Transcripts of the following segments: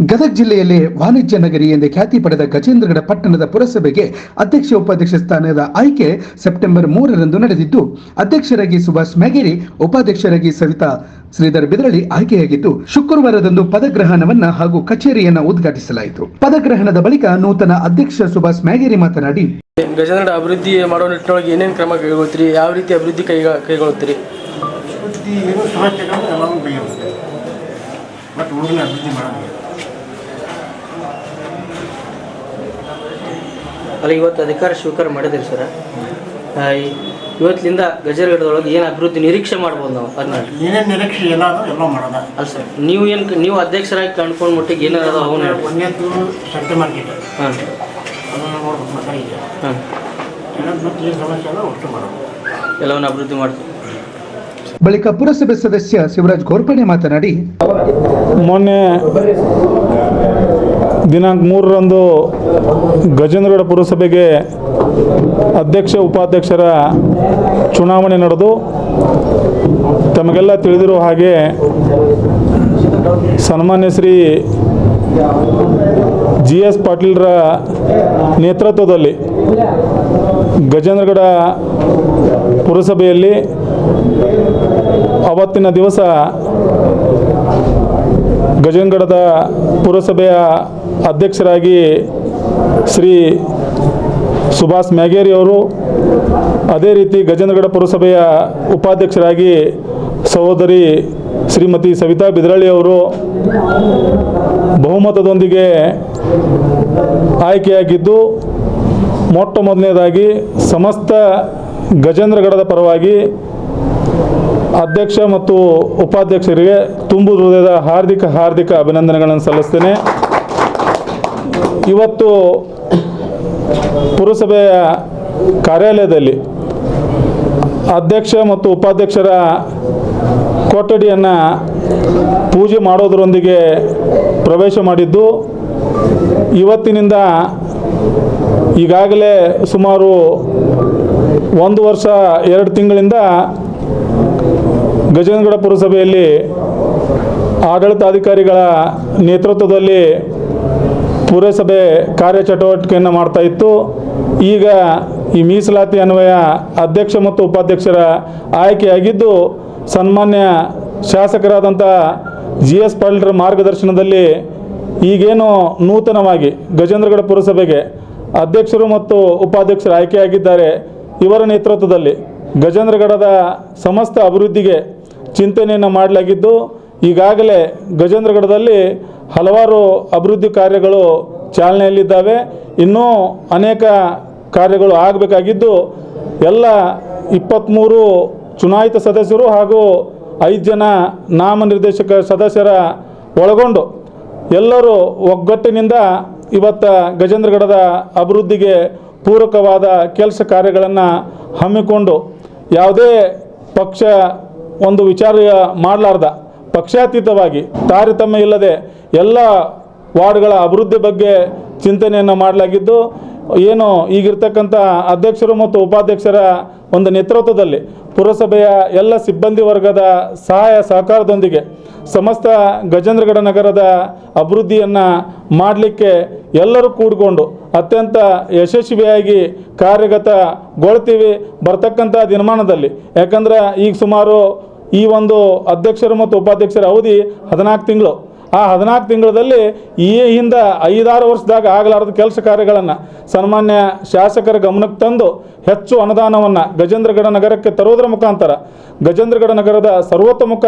ಗದಗ ಜಿಲ್ಲೆಯಲ್ಲಿ ವಾಣಿಜ್ಯ ನಗರಿ ಎಂದು ಖ್ಯಾತಿ ಪಡೆದ ಗಜೇಂದ್ರಗಡ ಪಟ್ಟಣದ ಪುರಸಭೆಗೆ ಅಧ್ಯಕ್ಷ ಉಪಾಧ್ಯಕ್ಷ ಸ್ಥಾನದ ಆಯ್ಕೆ ಸೆಪ್ಟೆಂಬರ್ ಮೂರರಂದು ನಡೆದಿದ್ದು ಅಧ್ಯಕ್ಷರಾಗಿ ಸುಭಾಷ್ ಮ್ಯಾಗೇರಿ ಉಪಾಧ್ಯಕ್ಷರಾಗಿ ಸವಿತಾ ಶ್ರೀಧರ್ ಬಿದರಳಿ ಆಯ್ಕೆಯಾಗಿದ್ದು ಶುಕ್ರವಾರದಂದು ಪದಗ್ರಹಣವನ್ನ ಹಾಗೂ ಕಚೇರಿಯನ್ನ ಉದ್ಘಾಟಿಸಲಾಯಿತು. ಪದಗ್ರಹಣದ ಬಳಿಕ ನೂತನ ಅಧ್ಯಕ್ಷ ಸುಭಾಷ್ ಮ್ಯಾಗೇರಿ ಮಾತನಾಡಿ ಗಜೇಂದ್ರ ಅಭಿವೃದ್ಧಿ ಮಾಡೋ ನಿಟ್ಟಿನೊಳಗೆ ಏನೇನು ಕ್ರಮ ಕೈಗೊಳ್ತೀರಿ ಯಾವ ರೀತಿ ಅಭಿವೃದ್ಧಿ ಕೈ ಕೈಗೊಳ್ತೀರಿ? ಅಭಿವೃದ್ಧಿ ಏನು ಬಟ್ ಅಭಿವೃದ್ಧಿ ಮಾಡೋದು ಅಲ್ಲ ಇವತ್ತು ಅಧಿಕಾರ ಸ್ವೀಕಾರ ಮಾಡಿದ್ರಿ ಸರ್. ಇವತ್ತಿನಿಂದ ಗಜರಗಡದೊಳಗೆ ಏನು ಅಭಿವೃದ್ಧಿ ನಿರೀಕ್ಷೆ ಮಾಡ್ಬೋದು ನಾವು ಅದನ್ನ ಏನೇನು ನಿರೀಕ್ಷೆ ಎಲ್ಲ ಅದು ಎಲ್ಲ ಮಾಡೋದ. ಅಲ್ಲ ಸರ್ ನೀವು ಏನು ನೀವು ಅಧ್ಯಕ್ಷರಾಗಿ ಕಂಡ್ಕೊಂಡು ಮಟ್ಟಿಗೆ ಏನಾರ ಅವನು ಒಂದೇದ್ದು ಶಕ್ತಿ ಮಾರ್ಕೆಟ್. ಹಾಂ. ಹಾಂ. ಇನ್ನೊಂದು ಮತ್ತೆ ಏನು ಸಮಸ್ಯೆ ಅದ ಅಷ್ಟು ಮಾಡೋದು. ಎಲ್ಲವನ್ನ ಅಭಿವೃದ್ಧಿ ಮಾಡ್ತೀವಿ. ಬಳಿಕ ಪುರಸಭೆ ಸದಸ್ಯ ಶಿವರಾಜ್ ಘೋರ್ಪಣೆ ಮಾತನಾಡಿ ಮೊನ್ನೆ ದಿನಾಂಕ ಮೂರರಂದು ಗಜೇಂದ್ರಗಡ ಪುರಸಭೆಗೆ ಅಧ್ಯಕ್ಷ, ಉಪಾಧ್ಯಕ್ಷರ ಚುನಾವಣೆ ನಡೆದು ತಮಗೆಲ್ಲ ತಿಳಿದಿರೋ ಹಾಗೆ ಸನ್ಮಾನ್ಯ ಶ್ರೀ ಜಿ ಎಸ್ ಪಾಟೀಲ್ರ ನೇತೃತ್ವದಲ್ಲಿ ಗಜೇಂದ್ರಗಡ ಪುರಸಭೆಯಲ್ಲಿ ಅವತ್ತಿನ ದಿವಸ ಗಜೇಂದ್ರಗಡದ ಪುರಸಭೆಯ ಅಧ್ಯಕ್ಷರಾಗಿ ಶ್ರೀ ಸುಭಾಷ್ ಮ್ಯಾಗೇರಿ ಅವರು ಅದೇ ರೀತಿ ಗಜೇಂದ್ರಗಡ ಪುರಸಭೆಯ ಉಪಾಧ್ಯಕ್ಷರಾಗಿ ಸಹೋದರಿ ಶ್ರೀಮತಿ ಸವಿತಾ ಬಿದ್ರಳ್ಳಿ ಅವರು ಬಹುಮತದೊಂದಿಗೆ ಆಯ್ಕೆಯಾಗಿದ್ದು ಮೊಟ್ಟ ಮೊದಲನೇದಾಗಿ ಸಮಸ್ತ ಗಜೇಂದ್ರಗಡದ ಪರವಾಗಿ ಅಧ್ಯಕ್ಷ ಮತ್ತು ಉಪಾಧ್ಯಕ್ಷರಿಗೆ ತುಂಬು ಹೃದಯದ ಹಾರ್ದಿಕ ಹಾರ್ದಿಕ ಅಭಿನಂದನೆಗಳನ್ನು ಸಲ್ಲಿಸ್ತೇನೆ. ಇವತ್ತು ಪುರಸಭೆಯ ಕಾರ್ಯಾಲಯದಲ್ಲಿ ಅಧ್ಯಕ್ಷ ಮತ್ತು ಉಪಾಧ್ಯಕ್ಷರ ಕೊಠಡಿಯನ್ನು ಪೂಜೆ ಮಾಡೋದರೊಂದಿಗೆ ಪ್ರವೇಶ ಮಾಡಿದ್ದು, ಇವತ್ತಿನಿಂದ ಈಗಾಗಲೇ ಸುಮಾರು ಒಂದು ವರ್ಷ, ಎರಡು ತಿಂಗಳಿಂದ ಗಜೇಂದ್ರಗಡ ಪುರಸಭೆಯಲ್ಲಿ ಆಡಳಿತಾಧಿಕಾರಿಗಳ ನೇತೃತ್ವದಲ್ಲಿ ಪುರಸಭೆ ಕಾರ್ಯಚಟುವಟಿಕೆಯನ್ನು ಮಾಡ್ತಾ ಇತ್ತು. ಈಗ ಈ ಮೀಸಲಾತಿ ಅನ್ವಯ ಅಧ್ಯಕ್ಷ ಮತ್ತು ಉಪಾಧ್ಯಕ್ಷರ ಆಯ್ಕೆಯಾಗಿದ್ದು, ಸನ್ಮಾನ್ಯ ಶಾಸಕರಾದಂಥ ಜಿ ಎಸ್ ಪಾಟೀಲ್ರ ಮಾರ್ಗದರ್ಶನದಲ್ಲಿ ಈಗೇನು ನೂತನವಾಗಿ ಗಜೇಂದ್ರಗಡ ಪುರಸಭೆಗೆ ಅಧ್ಯಕ್ಷರು ಮತ್ತು ಉಪಾಧ್ಯಕ್ಷರು ಆಯ್ಕೆಯಾಗಿದ್ದಾರೆ. ಇವರ ನೇತೃತ್ವದಲ್ಲಿ ಗಜೇಂದ್ರಗಡದ ಸಮಸ್ತ ಅಭಿವೃದ್ಧಿಗೆ ಚಿಂತನೆಯನ್ನು ಮಾಡಲಾಗಿದ್ದು ಈಗಾಗಲೇ ಗಜೇಂದ್ರಗಢದಲ್ಲಿ ಹಲವಾರು ಅಭಿವೃದ್ಧಿ ಕಾರ್ಯಗಳು ಚಾಲನೆಯಲ್ಲಿದ್ದಾವೆ. ಇನ್ನೂ ಅನೇಕ ಕಾರ್ಯಗಳು ಆಗಬೇಕಾಗಿದ್ದು, ಎಲ್ಲ ಇಪ್ಪತ್ತ್ಮೂರು ಚುನಾಯಿತ ಸದಸ್ಯರು ಹಾಗೂ ಐದು ಜನ ನಾಮನಿರ್ದೇಶಕ ಸದಸ್ಯರ ಒಳಗೊಂಡು ಎಲ್ಲರೂ ಒಗ್ಗಟ್ಟಿನಿಂದ ಇವತ್ತ ಗಜೇಂದ್ರಗಢದ ಅಭಿವೃದ್ಧಿಗೆ ಪೂರಕವಾದ ಕೆಲಸ ಕಾರ್ಯಗಳನ್ನು ಹಮ್ಮಿಕೊಂಡು ಯಾವುದೇ ಪಕ್ಷ ಒಂದು ವಿಚಾರ ಮಾಡಲಾರ್ದ. ಪಕ್ಷಾತೀತವಾಗಿ ತಾರತಮ್ಯ ಇಲ್ಲದೆ ಎಲ್ಲ ವಾರ್ಡ್ಗಳ ಅಭಿವೃದ್ಧಿ ಬಗ್ಗೆ ಚಿಂತನೆಯನ್ನು ಮಾಡಲಾಗಿದ್ದು, ಏನು ಈಗಿರ್ತಕ್ಕಂಥ ಅಧ್ಯಕ್ಷರು ಮತ್ತು ಉಪಾಧ್ಯಕ್ಷರ ಒಂದು ನೇತೃತ್ವದಲ್ಲಿ ಪುರಸಭೆಯ ಎಲ್ಲ ಸಿಬ್ಬಂದಿ ವರ್ಗದ ಸಹಾಯ ಸಹಕಾರದೊಂದಿಗೆ ಸಮಸ್ತ ಗಜೇಂದ್ರಗಡ ನಗರದ ಅಭಿವೃದ್ಧಿಯನ್ನು ಮಾಡಲಿಕ್ಕೆ ಎಲ್ಲರೂ ಕೂಡಿಕೊಂಡು ಅತ್ಯಂತ ಯಶಸ್ವಿಯಾಗಿ ಕಾರ್ಯಗತಗೊಳ್ತೀವಿ, ಬರ್ತಕ್ಕಂಥ ದಿನಮಾನದಲ್ಲಿ. ಯಾಕಂದ್ರೆ ಈಗ ಸುಮಾರು ಈ ಒಂದು ಅಧ್ಯಕ್ಷರು ಮತ್ತು ಉಪಾಧ್ಯಕ್ಷರ ಅವಧಿ ಹದಿನಾಲ್ಕು ತಿಂಗಳು. ಆ ಹದಿನಾಲ್ಕು ತಿಂಗಳಲ್ಲಿ ಈ ಹಿಂದ ಐದಾರು ವರ್ಷದಾಗ ಆಗಲಾರದ ಕೆಲಸ ಕಾರ್ಯಗಳನ್ನು ಸನ್ಮಾನ್ಯ ಶಾಸಕರ ಗಮನಕ್ಕೆ ತಂದು ಹೆಚ್ಚು ಅನುದಾನವನ್ನು ಗಜೇಂದ್ರಗಡ ನಗರಕ್ಕೆ ತರುವುದರ ಮುಖಾಂತರ ಗಜೇಂದ್ರಗಡ ನಗರದ ಸರ್ವತೋಮುಖ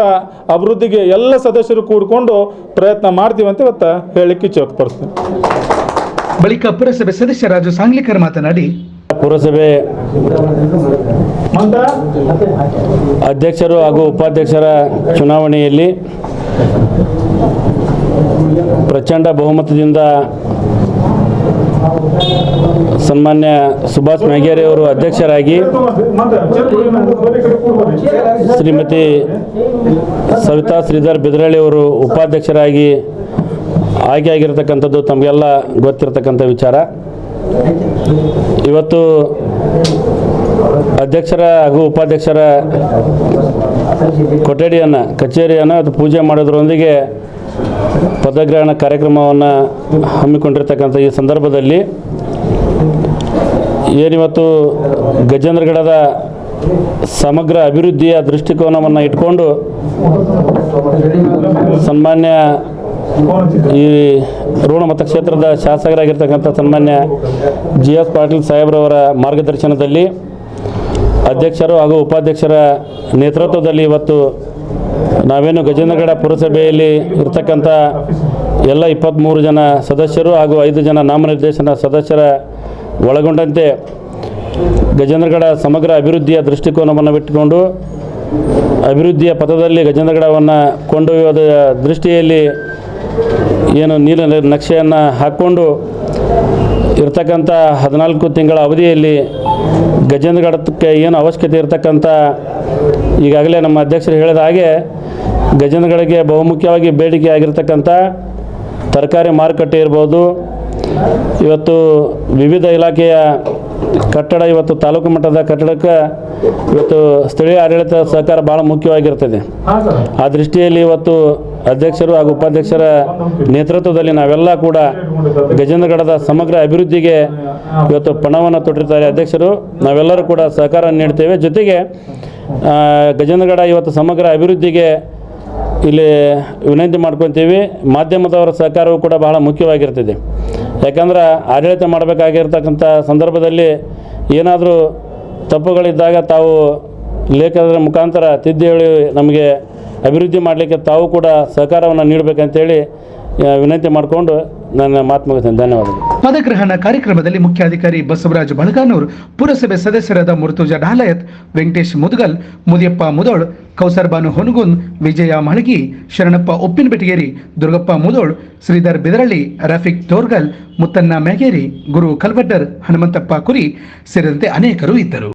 ಅಭಿವೃದ್ಧಿಗೆ ಎಲ್ಲ ಸದಸ್ಯರು ಕೂಡಿಕೊಂಡು ಪ್ರಯತ್ನ ಮಾಡ್ತೀವಿ ಅಂತ ಇವತ್ತು ಹೇಳಲಿಕ್ಕೆ ಇಚ್ಛೆ ಬಳಿಕ ಪುರಸಭೆ ಸದಸ್ಯ ರಾಜು ಸಾಂಗ್ಲಿಕರ್ ಮಾತನಾಡಿ ಪುರಸಭೆ ಅಧ್ಯಕ್ಷರು ಹಾಗೂ ಉಪಾಧ್ಯಕ್ಷರ ಚುನಾವಣೆಯಲ್ಲಿ ಪ್ರಚಂಡ ಬಹುಮತದಿಂದ ಸನ್ಮಾನ್ಯ ಸುಭಾಷ್ ಮ್ಯಾಗೇರಿ ಅವರು ಅಧ್ಯಕ್ಷರಾಗಿ ಶ್ರೀಮತಿ ಸವಿತಾ ಶ್ರೀಧರ್ ಬಿದ್ರಳ್ಳಿ ಅವರು ಉಪಾಧ್ಯಕ್ಷರಾಗಿ ಆಯ್ಕೆಯಾಗಿರ್ತಕ್ಕಂಥದ್ದು ತಮಗೆಲ್ಲ ಗೊತ್ತಿರತಕ್ಕಂಥ ವಿಚಾರ. ಇವತ್ತು ಅಧ್ಯಕ್ಷರ ಹಾಗೂ ಉಪಾಧ್ಯಕ್ಷರ ಕೊಠಡಿಯನ್ನು, ಕಚೇರಿಯನ್ನು ಅದು ಪೂಜೆ ಮಾಡೋದ್ರೊಂದಿಗೆ ಪದಗ್ರಹಣ ಕಾರ್ಯಕ್ರಮವನ್ನು ಹಮ್ಮಿಕೊಂಡಿರ್ತಕ್ಕಂಥ ಈ ಸಂದರ್ಭದಲ್ಲಿ ಏನಿವತ್ತು ಗಜೇಂದ್ರಗಡದ ಸಮಗ್ರ ಅಭಿವೃದ್ಧಿಯ ದೃಷ್ಟಿಕೋನವನ್ನು ಇಟ್ಕೊಂಡು ಸನ್ಮಾನ್ಯ ಈ ರೋಣ ಮತಕ್ಷೇತ್ರದ ಶಾಸಕರಾಗಿರ್ತಕ್ಕಂಥ ಸನ್ಮಾನ್ಯ ಜಿ ಎಸ್ ಪಾಟೀಲ್ ಸಾಹೇಬ್ರವರ ಮಾರ್ಗದರ್ಶನದಲ್ಲಿ ಅಧ್ಯಕ್ಷರು ಹಾಗೂ ಉಪಾಧ್ಯಕ್ಷರ ನೇತೃತ್ವದಲ್ಲಿ ಇವತ್ತು ನಾವೇನು ಗಜೇಂದ್ರಗಡ ಪುರಸಭೆಯಲ್ಲಿ ಇರ್ತಕ್ಕಂಥ ಎಲ್ಲ ಇಪ್ಪತ್ತ್ಮೂರು ಜನ ಸದಸ್ಯರು ಹಾಗೂ ಐದು ಜನ ನಾಮನಿರ್ದೇಶನ ಸದಸ್ಯರ ಒಳಗೊಂಡಂತೆ ಗಜೇಂದ್ರಗಡ ಸಮಗ್ರ ಅಭಿವೃದ್ಧಿಯ ದೃಷ್ಟಿಕೋನವನ್ನು ಬಿಟ್ಟುಕೊಂಡು ಅಭಿವೃದ್ಧಿಯ ಪಥದಲ್ಲಿ ಗಜೇಂದ್ರಗಡವನ್ನು ಕೊಂಡೊಯ್ಯೋದ ದೃಷ್ಟಿಯಲ್ಲಿ ಏನು ನೀಲ ನಕ್ಷೆಯನ್ನು ಹಾಕ್ಕೊಂಡು ಇರ್ತಕ್ಕಂಥ ಹದಿನಾಲ್ಕು ತಿಂಗಳ ಅವಧಿಯಲ್ಲಿ ಗಜೇಂದ್ರಗಡಕ್ಕೆ ಏನು ಅವಶ್ಯಕತೆ ಇರತಕ್ಕಂಥ ಈಗಾಗಲೇ ನಮ್ಮ ಅಧ್ಯಕ್ಷರು ಹೇಳಿದ ಹಾಗೆ ಗಜೇಂದ್ರಗಡಕ್ಕೆ ಬಹುಮುಖ್ಯವಾಗಿ ಬೇಡಿಕೆ ಆಗಿರ್ತಕ್ಕಂಥ ತರಕಾರಿ ಮಾರುಕಟ್ಟೆ ಇರ್ಬೋದು. ಇವತ್ತು ವಿವಿಧ ಇಲಾಖೆಯ ಕಟ್ಟಡ, ಇವತ್ತು ತಾಲೂಕು ಮಟ್ಟದ ಕಟ್ಟಡಕ್ಕೆ ಇವತ್ತು ಸ್ಥಳೀಯ ಆಡಳಿತ ಸಹಕಾರ ಭಾಳ ಮುಖ್ಯವಾಗಿರ್ತದೆ. ಆ ದೃಷ್ಟಿಯಲ್ಲಿ ಇವತ್ತು ಅಧ್ಯಕ್ಷರು ಹಾಗೂ ಉಪಾಧ್ಯಕ್ಷರ ನೇತೃತ್ವದಲ್ಲಿ ನಾವೆಲ್ಲ ಕೂಡ ಗಜೇಂದ್ರಗಡದ ಸಮಗ್ರ ಅಭಿವೃದ್ಧಿಗೆ ಇವತ್ತು ಪಣವನ್ನು ತೊಟ್ಟಿರ್ತಾರೆ ಅಧ್ಯಕ್ಷರು. ನಾವೆಲ್ಲರೂ ಕೂಡ ಸಹಕಾರ ನೀಡ್ತೇವೆ. ಜೊತೆಗೆ ಗಜೇಂದ್ರಗಡ ಇವತ್ತು ಸಮಗ್ರ ಅಭಿವೃದ್ಧಿಗೆ ಇಲ್ಲಿ ವಿನಂತಿ ಮಾಡ್ಕೊತೀವಿ. ಮಾಧ್ಯಮದವರ ಸಹಕಾರವು ಕೂಡ ಬಹಳ ಮುಖ್ಯವಾಗಿರ್ತದೆ. ಯಾಕಂದ್ರೆ ಆಡಳಿತ ಮಾಡಬೇಕಾಗಿರ್ತಕ್ಕಂಥ ಸಂದರ್ಭದಲ್ಲಿ ಏನಾದರೂ ತಪ್ಪುಗಳಿದ್ದಾಗ ತಾವು ಲೇಖನದ ಮುಖಾಂತರ ತಿದ್ದಿ ಹೇಳಿ ನಮಗೆ ಅಭಿವೃದ್ಧಿ ಮಾಡಲಿಕ್ಕೆ ತಾವು ಕೂಡ ಸಹಕಾರವನ್ನು ನೀಡಬೇಕಂತೇಳಿ ವಿನಂತಿ ಮಾಡಿಕೊಂಡು ನನ್ನ ಮಾತು ಧನ್ಯವಾದಗಳು. ಪದಗ್ರಹಣ ಕಾರ್ಯಕ್ರಮದಲ್ಲಿ ಮುಖ್ಯಾಧಿಕಾರಿ ಬಸವರಾಜ ಬಳಗಾನೂರ್, ಪುರಸಭೆ ಸದಸ್ಯರಾದ ಮುರ್ತುಜಾ ಡಾಲಯತ್, ವೆಂಕಟೇಶ್ ಮುದಗಲ್, ಮುದಿಯಪ್ಪ ಮುದೋಳ್, ಕೌಸರ್ಬಾನು ಹೊನಗುನ್ ವಿಜಯ ಮಳಗಿ, ಶರಣಪ್ಪ ಉಪ್ಪಿನಬೆಟಗೇರಿ, ದುರ್ಗಪ್ಪ ಮುದೋಳ್, ಶ್ರೀಧರ್ ಬಿದರಳ್ಳಿ, ರಫೀಕ್ ತೋರ್ಗಲ್, ಮುತ್ತನ್ನ ಮ್ಯಾಗೇರಿ, ಗುರು ಕಲ್ವಡ್ಡರ್, ಹನುಮಂತಪ್ಪ ಕುರಿ ಸೇರಿದಂತೆ ಅನೇಕರು ಇದ್ದರು.